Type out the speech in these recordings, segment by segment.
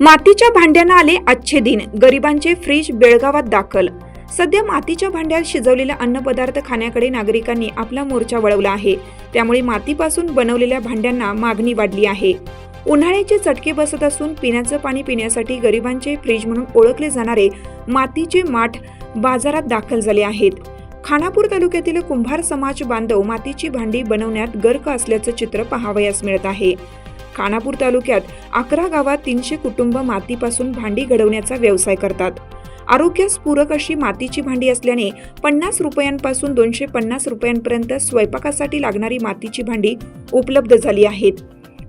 मातीच्या भांड्यांना आले आजचे दिन. गरिबांचे फ्रीज बेळगावात दाखल. सध्या मातीच्या भांड्यात शिजवलेले अन्नपदार्थ खाण्याकडे नागरिकांनी आपला मोर्चा वळवला आहे. त्यामुळे मातीपासून बनवलेल्या भांड्यांना मागणी वाढली आहे. उन्हाळ्याचे चटके बसत असून पिण्याचं पाणी पिण्यासाठी गरिबांचे फ्रीज म्हणून ओळखले जाणारे मातीचे माठ बाजारात दाखल झाले आहेत. खानापूर तालुक्यातील कुंभार समाज बांधव मातीची भांडी बनवण्यात गर्क असल्याचं चित्र पाहावयास मिळत आहे. खानापूर तालुक्यात अकरा गावात तीनशे कुटुंब मातीपासून भांडी घडवण्याचा व्यवसाय करतात. आरोग्यास पूरक अशी मातीची भांडी असल्याने पन्नास रुपयांपासून दोनशे पन्नास रुपयांपर्यंत स्वयंपाकासाठी लागणारी मातीची भांडी उपलब्ध झाली आहेत.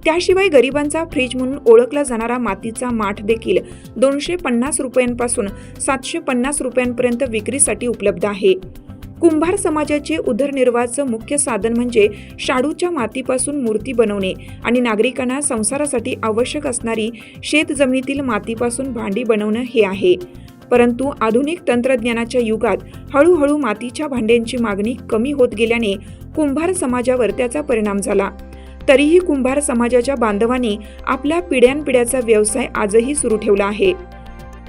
त्याशिवाय गरिबांचा फ्रीज म्हणून ओळखला जाणारा मातीचा माठ देखील दोनशे पन्नास रुपयांपासून सातशे पन्नास रुपयांपर्यंत विक्रीसाठी उपलब्ध आहे. कुंभार समाजाचे उदरनिर्वाहाचं मुख्य साधन म्हणजे शाडूच्या मातीपासून मूर्ती बनवणे आणि नागरिकांना संसारासाठी आवश्यक असणारी शेतजमिनीतील मातीपासून भांडी बनवणं हे आहे. परंतु आधुनिक तंत्रज्ञानाच्या युगात हळूहळू मातीच्या भांड्यांची मागणी कमी होत गेल्याने कुंभार समाजावर त्याचा परिणाम झाला. तरीही कुंभार समाजाच्या बांधवांनी आपल्या पिढ्यानपिढ्याचा व्यवसाय आजही सुरू ठेवला आहे.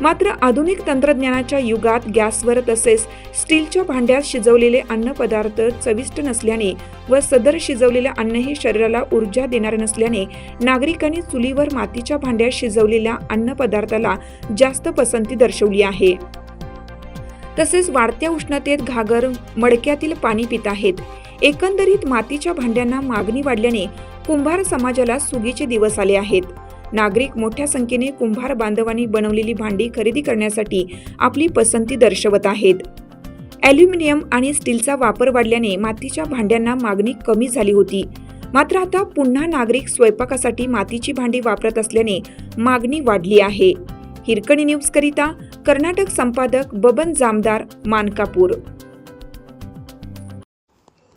मात्र आधुनिक तंत्रज्ञानाच्या युगात गॅसवर तसेच स्टीलच्या भांड्यात शिजवलेले अन्नपदार्थ चविष्ट नसल्याने व सदर शिजवलेले अन्न हे शरीराला ऊर्जा देणारे नसल्याने नागरिकांनी चुलीवर मातीच्या भांड्यात शिजवलेल्या अन्नपदार्थाला जास्त पसंती दर्शवली आहे. तसेच वाढत्या उष्णतेत घागर मडक्यातील पाणी पित आहेत. एकंदरीत मातीच्या भांड्यांना मागणी वाढल्याने कुंभार समाजाला सुगीचे दिवस आले आहेत. नागरिक मोठ्या संख्येने कुंभार बांधवांनी बनवलेली भांडी खरेदी करण्यासाठी आपली पसंती दर्शवत आहेत. ॲल्युमिनियम आणि स्टीलचा वापर वाढल्याने मातीच्या भांड्यांना मागणी कमी झाली होती. मात्र आता पुन्हा नागरिक स्वयंपाकासाठी मातीची भांडी वापरत असल्याने मागणी वाढली आहे. हिरकणी न्यूजकरिता कर्नाटक संपादक बबन जामदार मानकापूर.